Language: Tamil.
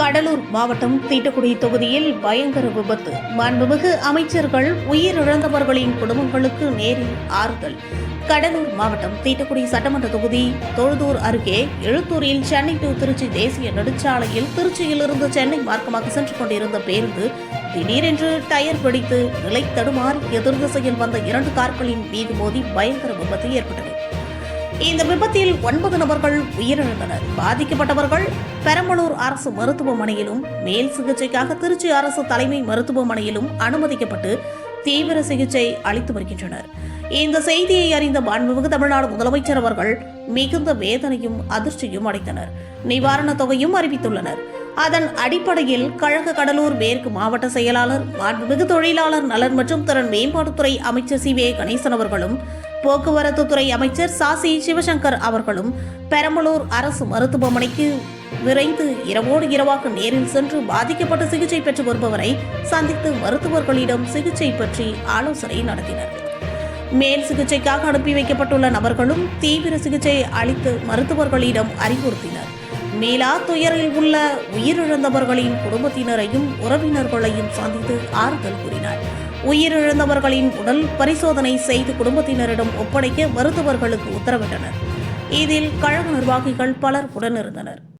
கடலூர் மாவட்டம் தீட்டுக்குடி தொகுதியில் பயங்கர விபத்து. மாண்புமிகு அமைச்சர்கள் உயிரிழந்தவர்களின் குடும்பங்களுக்கு நேரில் ஆறுதல். கடலூர் மாவட்டம் தீட்டுக்குடி சட்டமன்ற தொகுதி தொழுதூர் அருகே எழுத்தூரில் சென்னை டு திருச்சி தேசிய நெடுஞ்சாலையில் திருச்சியிலிருந்து சென்னை மார்க்கமாக சென்று கொண்டிருந்த பேருந்து திடீரென்று டயர் பிடித்து நிலை தடுமாறி எதிர் திசையில் வந்த இரண்டு கார்களின் மீது மோதி பயங்கர விபத்து ஏற்பட்டது. இந்த விபத்தில் ஒன்பது நபர்கள் உயிரிழந்தனர். பாதிக்கப்பட்டவர்கள் பெரம்பலூர் அரசு மருத்துவமனையிலும் மேல் சிகிச்சைக்காக திருச்சி அரசு தலைமை மருத்துவமனையிலும் அனுமதிக்கப்பட்டு தீவிர சிகிச்சை அளித்து வருகின்றனர். இந்த செய்தியை அறிந்த மாண்புமிகு தமிழ்நாடு முதலமைச்சர் அவர்கள் மிகுந்த வேதனையும் அதிர்ச்சியும் அடைந்தனர். நிவாரணத் தொகையும் அறிவித்துள்ளனர். அதன் அடிப்படையில் கழக கடலூர் மேற்கு மாவட்ட செயலாளர் மாண்புமிகு தொழிலாளர் நலன் மற்றும் திறன் மேம்பாட்டுத்துறை அமைச்சர் சி வே கணேசன் அவர்களும் போக்குவரத்து துறை அமைச்சர் சாசி சிவசங்கர் அவர்களும் பெரம்பலூர் அரசு மருத்துவமனைக்கு விரைந்து இரவோடு இரவாக நேரில் சென்று பாதிக்கப்பட்டு சிகிச்சை பெற்று வருபவரை சந்தித்து மருத்துவர்களிடம் சிகிச்சை பற்றி ஆலோசனை நடத்தினர். மேல் சிகிச்சைக்காக அனுப்பி வைக்கப்பட்டுள்ள நபர்களும் தீவிர சிகிச்சை அளித்து மருத்துவர்களிடம் அறிவுறுத்தினர். மேலா துயரில் உள்ள உயிரிழந்தவர்களின் குடும்பத்தினரையும் உறவினர்களையும் சந்தித்து ஆறுதல் கூறினார். உயிரிழந்தவர்களின் உடல் பரிசோதனை செய்து குடும்பத்தினரிடம் ஒப்படைக்க மருத்துவர்களுக்கு உத்தரவிட்டனர். இதில் கழக நிர்வாகிகள் பலர் உடனிருந்தனர்.